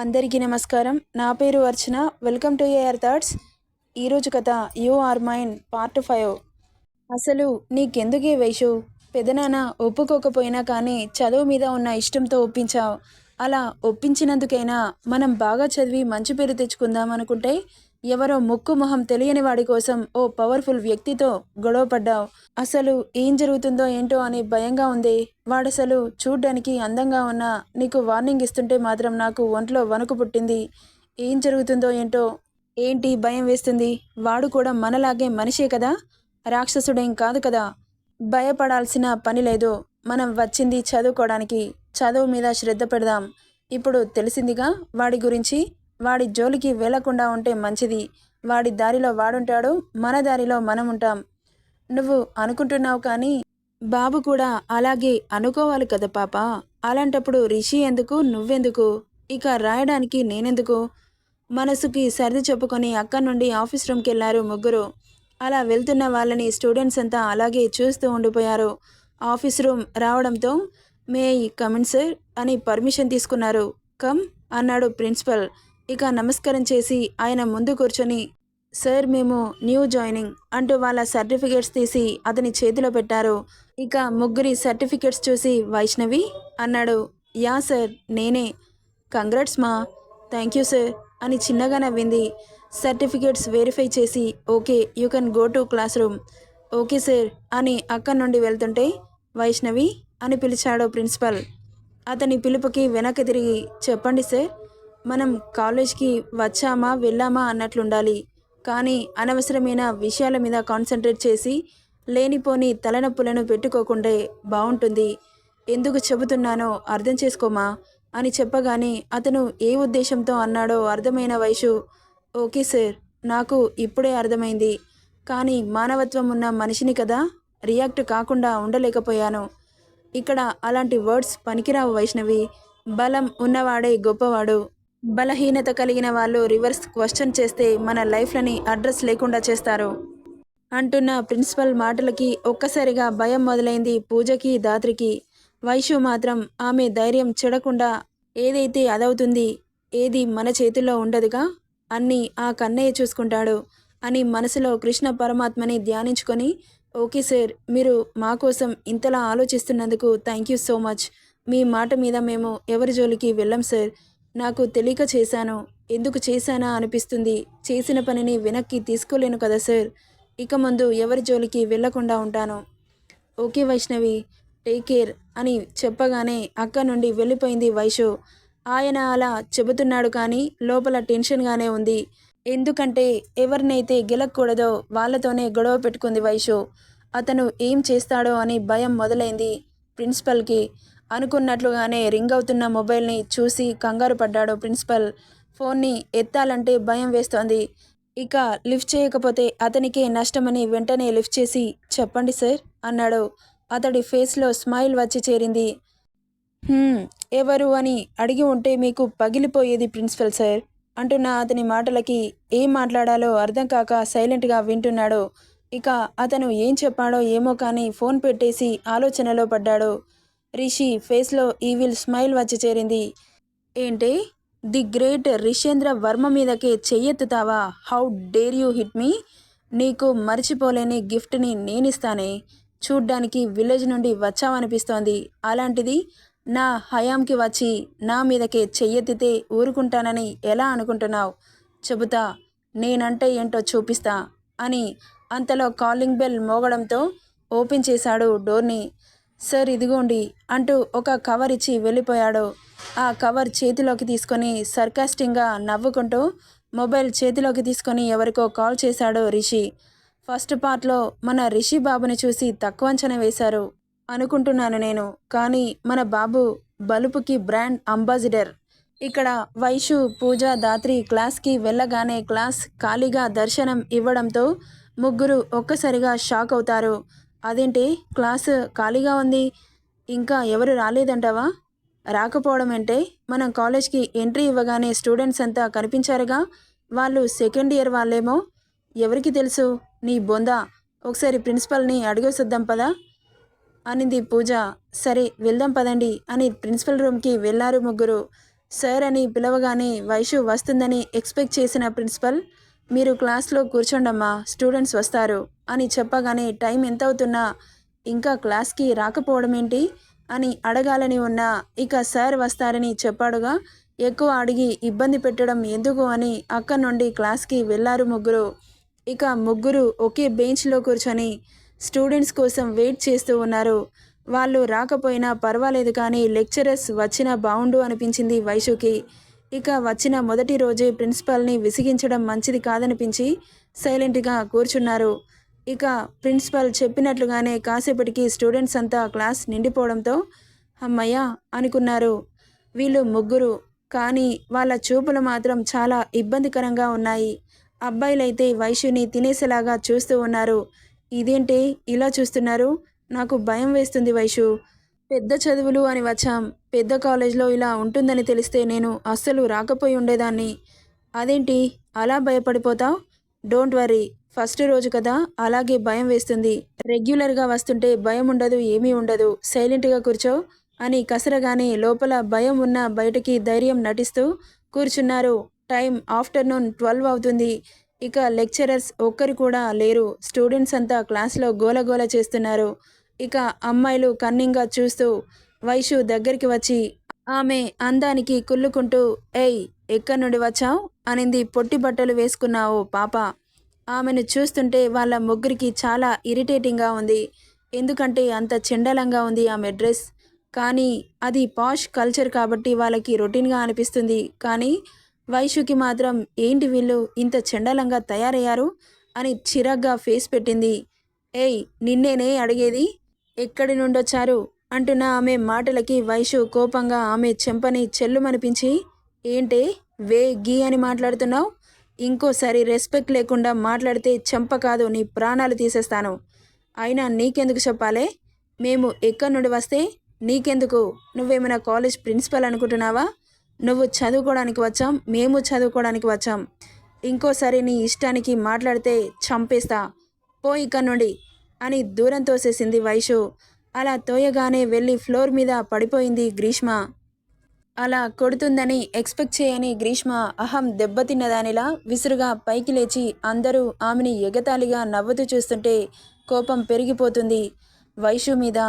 అందరికీ నమస్కారం. నా పేరు Archana. Welcome to AR thoughts. ఈరోజు కథ you are mine part five. అసలు నీకెందుకే వేషు? పెదనాన్న ఒప్పుకోకపోయినా కానీ చదువు మీద ఉన్న ఇష్టంతో ఒప్పించావు. అలా ఒప్పించినందుకైనా మనం బాగా చదివి మంచి పేరు తెచ్చుకుందాం అనుకుంటే ఎవరో ముక్కు మొహం తెలియని వాడి కోసం ఓ పవర్ఫుల్ వ్యక్తితో గొడవపడ్డావు. అసలు ఏం జరుగుతుందో ఏంటో అని భయంగా ఉంది. వాడసలు చూడ్డానికి అందంగా ఉన్నా నీకు వార్నింగ్ ఇస్తుంటే మాత్రం నాకు ఒంట్లో వణుకు పుట్టింది. ఏం జరుగుతుందో ఏంటో ఏంటి భయం వేస్తుంది? వాడు కూడా మనలాగే మనిషే కదా? రాక్షసుడేం కాదు కదా? భయపడాల్సిన పని లేదు. మనం వచ్చింది చదువుకోవడానికి. చదువు మీద శ్రద్ధ పెడదాం. ఇప్పుడు తెలిసిందిగా వాడి గురించి వాడి జోలికి వెళ్ళకుండా ఉంటే మంచిది. వాడి దారిలో వాడుంటాడు మన దారిలో మనం ఉంటాం. నువ్వు అనుకుంటున్నావు కానీ బాబు కూడా అలాగే అనుకోవాలి కదా పాప. అలాంటప్పుడు రిషి ఎందుకు నువ్వెందుకు? ఇక రాయడానికి నేనెందుకు? మనసుకి సర్ది చెప్పుకొని అక్కడి నుండి ఆఫీస్ రూమ్కి వెళ్ళారు ముగ్గురు. అలా వెళ్తున్న వాళ్ళని స్టూడెంట్స్ అంతా అలాగే చూస్తూ ఉండిపోయారు. ఆఫీస్ రూమ్ రావడంతో మే కమిన్ సార్ అని పర్మిషన్ తీసుకున్నారు. కమ్ అన్నాడు ప్రిన్సిపల్. ఇక నమస్కారం చేసి ఆయన ముందు కూర్చొని సార్ మేము న్యూ జాయినింగ్ అంటూ వాళ్ళ సర్టిఫికేట్స్ తీసి అతని చేతిలో పెట్టారు. ఇక ముగ్గురి సర్టిఫికేట్స్ చూసి వైష్ణవి అన్నాడు. యా సార్ నేనే. కంగ్రాట్స్ మా. థ్యాంక్ యూ సార్ అని చిన్నగా నవ్వింది. సర్టిఫికేట్స్ వెరిఫై చేసి okay you can go to class room. Okay sir అని అక్కడి నుండి వెళ్తుంటే వైష్ణవి అని పిలిచాడు ప్రిన్సిపల్. అతని పిలుపుకి వెనక్కి తిరిగి చెప్పండి సార్ మనం కాలేజ్కి వచ్చామా వెళ్ళామా అన్నట్లుండాలి. కానీ అనవసరమైన విషయాల మీద కాన్సన్ట్రేట్ చేసి లేనిపోని తలనొప్పులను పెట్టుకోకుండే బాగుంటుంది ఎందుకు చెబుతున్నానో అర్థం చేసుకోమా? అని చెప్పగానే అతను ఏ ఉద్దేశంతో అన్నాడో అర్థమైన వయసు. ఓకే సార్ నాకు ఇప్పుడే అర్థమైంది. కానీ మానవత్వం ఉన్న మనిషిని కదా రియాక్ట్ కాకుండా ఉండలేకపోయాను. ఇక్కడ అలాంటి వర్డ్స్ పనికిరావు వైష్ణవి. బలం ఉన్నవాడే గొప్పవాడు. బలహీనత కలిగిన వాళ్ళు రివర్స్ క్వశ్చన్ చేస్తే మన లైఫ్లని అడ్రస్ లేకుండా చేస్తారు. అంటున్న ప్రిన్సిపల్ మాటలకి ఒక్కసారిగా భయం మొదలైంది పూజకి దాత్రికి. వైషు మాత్రం ఆమె ధైర్యం చెడకుండా ఏదైతే అదవుతుంది ఏది మన చేతుల్లో ఉండదుగా? అన్నీ ఆ కన్నయ్య చూసుకుంటాడు అని మనసులో కృష్ణ పరమాత్మని ధ్యానించుకొని ఓకే సార్ మీరు మా కోసం ఇంతలా ఆలోచిస్తున్నందుకు థ్యాంక్ యూ సో మచ్. మీ మాట మీద మేము ఎవరి జోలికి వెళ్ళం సార్? నాకు తెలియక చేశాను. ఎందుకు చేశానా అనిపిస్తుంది. చేసిన పనిని వెనక్కి తీసుకోలేను కదా సార్. ఇక ముందు ఎవరి జోలికి వెళ్ళకుండా ఉంటాను. ఓకే వైష్ణవి టేక్ కేర్ అని చెప్పగానే అక్క నుండి వెళ్ళిపోయింది వైషు. ఆయన అలా చెబుతున్నాడు కానీ లోపల టెన్షన్గానే ఉంది. ఎందుకంటే ఎవరినైతే గెలకూడదో వాళ్ళతోనే గొడవ పెట్టుకుంది వైషు. అతను ఏం చేస్తాడో అని భయం మొదలైంది ప్రిన్సిపల్కి. అనుకున్నట్లుగానే రింగ్ అవుతున్న మొబైల్ని చూసి కంగారు పడ్డాడు ప్రిన్సిపల్. ఫోన్ని ఎత్తాలంటే భయం వేస్తోంది. ఇక లిఫ్ట్ చేయకపోతే అతనికే నష్టమని వెంటనే లిఫ్ట్ చేసి చెప్పండి సార్ అన్నాడు. అతడి ఫేస్లో స్మైల్ వచ్చి చేరింది. ఎవరు అని అడిగి ఉంటే మీకు పగిలిపోయేది ప్రిన్సిపల్ సార్ అంటున్న అతని మాటలకి ఏం మాట్లాడాలో అర్థం కాక సైలెంట్గా వింటున్నాడు. ఇక అతను ఏం చెప్పాడో ఏమో కానీ ఫోన్ పెట్టేసి ఆలోచనలో పడ్డాడు. రిషి ఫేస్లో ఈవిల్ స్మైల్ వచ్చి చేరింది. ఏంటి? ది గ్రేట్ రిషేంద్ర వర్మ మీదకే చెయ్యెత్తుతావా? How dare you hit me? నీకు మర్చిపోలేని గిఫ్ట్ని నేనిస్తానే. చూడ్డానికి విలేజ్ నుండి వచ్చావనిపిస్తోంది. అలాంటిది నా హయాంకి వచ్చి నా మీదకే చెయ్యెత్తితే ఊరుకుంటానని ఎలా అనుకుంటున్నావు? చెబుతా నేనంటే ఏంటో చూపిస్తా అని అంతలో కాలింగ్ బెల్ మోగడంతో ఓపెన్ చేశాడు డోర్ని. సార్ ఇదిగోండి అంటూ ఒక కవర్ ఇచ్చి వెళ్ళిపోయాడు. ఆ కవర్ చేతిలోకి తీసుకొని సర్కాస్టింగ్గా నవ్వుకుంటూ మొబైల్ చేతిలోకి తీసుకొని ఎవరికో కాల్ చేశాడు రిషి. ఫస్ట్ పార్ట్లో మన రిషి బాబుని చూసి తక్కువ అంచనా వేశారు అనుకుంటున్నాను నేను. కానీ మన బాబు బలుపుకి బ్రాండ్ అంబాసిడర్. ఇక్కడ వైషు పూజ దాత్రి క్లాస్కి వెళ్ళగానే క్లాస్ ఖాళీగా దర్శనం ఇవ్వడంతో ముగ్గురు ఒక్కసారిగా షాక్ అవుతారు. అదేంటి? క్లాస్ ఖాళీగా ఉంది. ఇంకా ఎవరు రాలేదంటావా? రాకపోవడం అంటే మనం కాలేజ్కి ఎంట్రీ ఇవ్వగానే స్టూడెంట్స్ అంతా కనిపించారుగా? వాళ్ళు సెకండ్ ఇయర్ వాళ్ళేమో? ఎవరికి తెలుసు? నీ బొందా. ఒకసారి ప్రిన్సిపల్ని అడిగేసొద్దాం పదా. అనింది పూజ. సరే వెళ్దాం పదండి అని ప్రిన్సిపల్ రూమ్కి వెళ్ళారు ముగ్గురు. సార్ అని పిలవగానే వైషు వస్తుందని ఎక్స్పెక్ట్ చేసిన ప్రిన్సిపల్ మీరు క్లాస్లో కూర్చోండమ్మా స్టూడెంట్స్ వస్తారు. అని చెప్పగానే టైం ఎంత అవుతున్నా ఇంకా క్లాస్కి రాకపోవడం ఏంటి అని అడగాలని ఉన్నా ఇక సార్ వస్తారని చెప్పాడుగా. ఎక్కువ అడిగి ఇబ్బంది పెట్టడం ఎందుకు అని అక్కడి నుండి క్లాస్కి వెళ్ళారు ముగ్గురు. ఇక ముగ్గురు ఒకే బెంచ్లో కూర్చొని స్టూడెంట్స్ కోసం వెయిట్ చేస్తూ ఉన్నారు. వాళ్ళు రాకపోయినా పర్వాలేదు కానీ లెక్చరర్స్ వచ్చినా బాగుండు అనిపించింది వైషుకి ఇక వచ్చిన మొదటి రోజే ప్రిన్సిపాల్ని విసిగించడం మంచిది కాదనిపించి సైలెంట్గా కూర్చున్నారు. ఇక ప్రిన్సిపల్ చెప్పినట్లుగానే కాసేపటికి స్టూడెంట్స్ అంతా క్లాస్ నిండిపోవడంతో అమ్మయ్య అనుకున్నారు. వీళ్ళు ముగ్గురు. కానీ వాళ్ళ చూపులు మాత్రం చాలా ఇబ్బందికరంగా ఉన్నాయి. అబ్బాయిలైతే వైశ్యుని తినేసేలాగా చూస్తూ ఉన్నారు. ఇదేంటి ఇలా చూస్తున్నారు? నాకు భయం వేస్తుంది వైశు పెద్ద చదువులు అని వచ్చాం. పెద్ద కాలేజ్లో ఇలా ఉంటుందని తెలిస్తే నేను అస్సలు రాకపోయి ఉండేదాన్ని. అదేంటి? అలా భయపడిపోతావు? Don't worry. ఫస్ట్ రోజు కదా అలాగే భయం వేస్తుంది. రెగ్యులర్గా వస్తుంటే భయం ఉండదు ఏమీ ఉండదు. సైలెంట్గా కూర్చో అని కసరగానే లోపల భయం ఉన్న బయటకి ధైర్యం నటిస్తూ కూర్చున్నారు. టైం ఆఫ్టర్నూన్ ట్వెల్వ్ అవుతుంది. ఇక లెక్చరర్స్ ఒక్కరు కూడా లేరు. స్టూడెంట్స్ అంతా క్లాస్లో గోలగోల చేస్తున్నారు. ఇక అమ్మాయిలు కన్నింగా చూస్తూ వైషు దగ్గరికి వచ్చి ఆమె అందానికి కుళ్ళుకుంటూ ఏయ్ ఎక్కడి నుండి వచ్చావు? అనింది పొట్టి బట్టలు వేసుకున్నావు పాప. ఆమెను చూస్తుంటే వాళ్ళ ముగ్గురికి చాలా ఇరిటేటింగ్గా ఉంది. ఎందుకంటే అంత చెండలంగా ఉంది ఆమె డ్రెస్. కానీ అది పాష్ కల్చర్ కాబట్టి వాళ్ళకి రొటీన్గా అనిపిస్తుంది. కానీ వైషుకి మాత్రం ఏంటి వీళ్ళు ఇంత చెండలంగా తయారయ్యారు? అని చిరాగ్గా ఫేస్ పెట్టింది. ఏయ్ నిన్నేనే అడిగేది? ఎక్కడి నుండొచ్చారు? అంటున్న ఆమె మాటలకి వైషు కోపంగా ఆమె చెంపని చెల్లుమనిపించి ఏంటే వే గీ అని మాట్లాడుతున్నావు? ఇంకోసారి రెస్పెక్ట్ లేకుండా మాట్లాడితే చెంప కాదు నీ ప్రాణాలు తీసేస్తాను. అయినా నీకెందుకు చెప్పాలే? మేము ఎక్కడి నుండి వస్తే నీకెందుకు? నువ్వేమైనా కాలేజ్ ప్రిన్సిపల్ అనుకుంటున్నావా? నువ్వు చదువుకోవడానికి వచ్చాం మేము చదువుకోవడానికి వచ్చాం. ఇంకోసారి నీ ఇష్టానికి మాట్లాడితే చంపేస్తా. పో ఇక్కడి నుండి అని దూరం తోసేసింది వైషు. అలా తోయగానే వెళ్ళి ఫ్లోర్ మీద పడిపోయింది గ్రీష్మ. అలా కొడుతుందని ఎక్స్పెక్ట్ చేయని గ్రీష్మ అహం దెబ్బతిన్నదానిలా విసురుగా పైకి లేచి అందరూ ఆమెని ఎగతాళిగా నవ్వుతూ చూస్తుంటే కోపం పెరిగిపోతుంది. వైషు మీద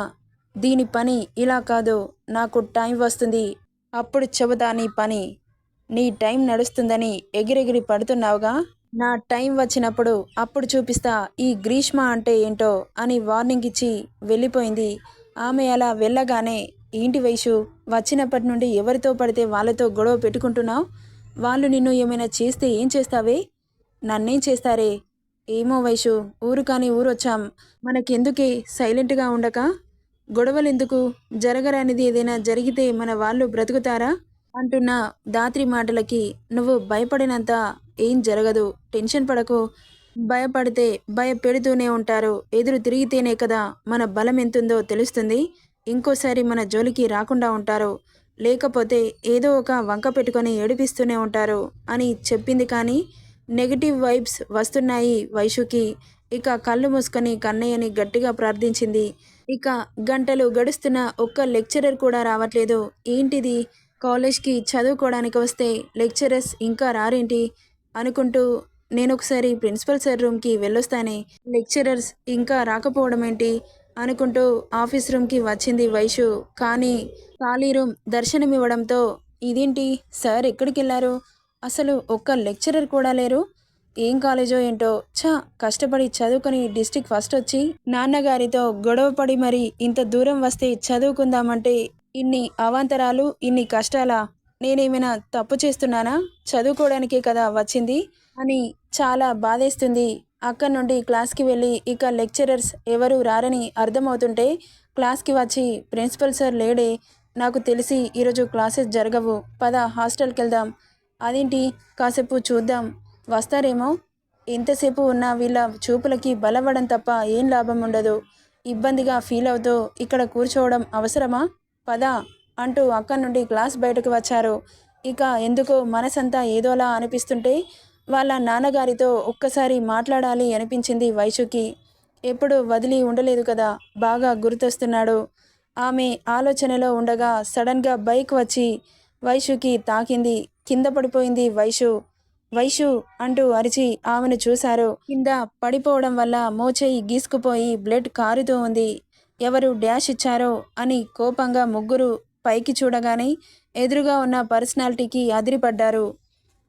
దీని పని ఇలా కాదు నాకు టైం వస్తుంది. అప్పుడు చెబుతా నీ పని. నీ టైం నడుస్తుందని ఎగిరెగిరి పడుతున్నావుగా? నా టైం వచ్చినప్పుడు అప్పుడు చూపిస్తా ఈ గ్రీష్మ అంటే ఏంటో అని వార్నింగ్ ఇచ్చి వెళ్ళిపోయింది. ఆమె అలా వెళ్ళగానే ఏంటి వైషు వచ్చినప్పటి నుండి ఎవరితో పడితే వాళ్ళతో గొడవ పెట్టుకుంటున్నావు? వాళ్ళు నిన్ను ఏమైనా చేస్తే ఏం చేస్తావే? నన్నేం చేస్తారే? ఏమో వైషు ఊరు కానీ ఊరొచ్చాం. మనకెందుకే సైలెంట్గా ఉండక? గొడవలెందుకు? జరగరానిది ఏదైనా జరిగితే మన వాళ్ళు బ్రతుకుతారా? అంటున్న దాత్రి మాటలకి నువ్వు భయపడినంత ఏం జరగదు. టెన్షన్ పడకు. భయపడితే భయపెడుతూనే ఉంటారు. ఎదురు తిరిగితేనే కదా మన బలం ఎంతుందో తెలుస్తుంది. ఇంకోసారి మన జోలికి రాకుండా ఉంటారు లేకపోతే ఏదో ఒక వంక పెట్టుకొని ఏడిపిస్తూనే ఉంటారు అని చెప్పింది కానీ నెగిటివ్ వైబ్స్ వస్తున్నాయి వైషుకి ఇక కళ్ళు మూసుకొని కన్నయ్యని గట్టిగా ప్రార్థించింది. ఇక గంటలు గడుస్తున్న ఒక్క లెక్చరర్ కూడా రావట్లేదు. ఏంటిది? కాలేజ్కి చదువుకోవడానికి వస్తే లెక్చరర్స్ ఇంకా రారేంటి? అనుకుంటూ నేను ఒకసారి ప్రిన్సిపల్ సార్ రూమ్కి వెళ్ళొస్తానే. లెక్చరర్స్ ఇంకా రాకపోవడం ఏంటి అనుకుంటూ ఆఫీస్ రూమ్కి వచ్చింది వైషు. కానీ ఖాళీ రూమ్ దర్శనమివ్వడంతో ఇదేంటి? సార్ ఎక్కడికి వెళ్ళారు అసలు ఒక్క లెక్చరర్ కూడా లేరు? ఏం కాలేజో ఏంటో? ఛా కష్టపడి చదువుకొని డిస్టిక్ ఫస్ట్ వచ్చి నాన్నగారితో గొడవపడి మరి ఇంత దూరం వస్తే చదువుకుందామంటే ఇన్ని అవాంతరాలు ఇన్ని కష్టాలా నేనేమైనా తప్పు చేస్తున్నానా? చదువుకోవడానికే కదా వచ్చింది అని చాలా బాధేస్తుంది అక్కడ నుండి క్లాస్కి వెళ్ళి ఇక లెక్చరర్స్ ఎవరు రారని అర్థమవుతుంటే క్లాస్కి వచ్చి ప్రిన్సిపల్ సార్ లేడే. నాకు తెలిసి ఈరోజు క్లాసెస్ జరగవు. పద హాస్టల్కి వెళ్దాం అదేంటి? కాసేపు చూద్దాం. వస్తారేమో? ఎంతసేపు ఉన్న వీళ్ళ చూపులకి బలవ్వడం తప్ప ఏం లాభం ఉండదు. ఇబ్బందిగా ఫీల్ అవుతూ ఇక్కడ కూర్చోవడం అవసరమా? పద అంటూ అక్కడి నుండి క్లాస్ బయటకు వచ్చారు. ఇక ఎందుకో మనసంతా ఏదోలా అనిపిస్తుంటే వాళ్ళ నాన్నగారితో ఒక్కసారి మాట్లాడాలి అనిపించింది వైశుకి. ఎప్పుడు వదిలి ఉండలేదు కదా బాగా గుర్తొస్తున్నాడు. ఆమె ఆలోచనలో ఉండగా సడన్గా బైక్ వచ్చి వైషుకి తాకింది. కింద పడిపోయింది వైషు వైషు అంటూ అరిచి ఆమెను చూశారు. కింద పడిపోవడం వల్ల మోచేయి గీసుకుపోయి బ్లడ్ కారుతూ ఉంది. ఎవరు డ్యాష్ ఇచ్చారో అని కోపంగా ముగ్గురు పైకి చూడగానే ఎదురుగా ఉన్న పర్సనాలిటీకి అదిరిపడ్డారు.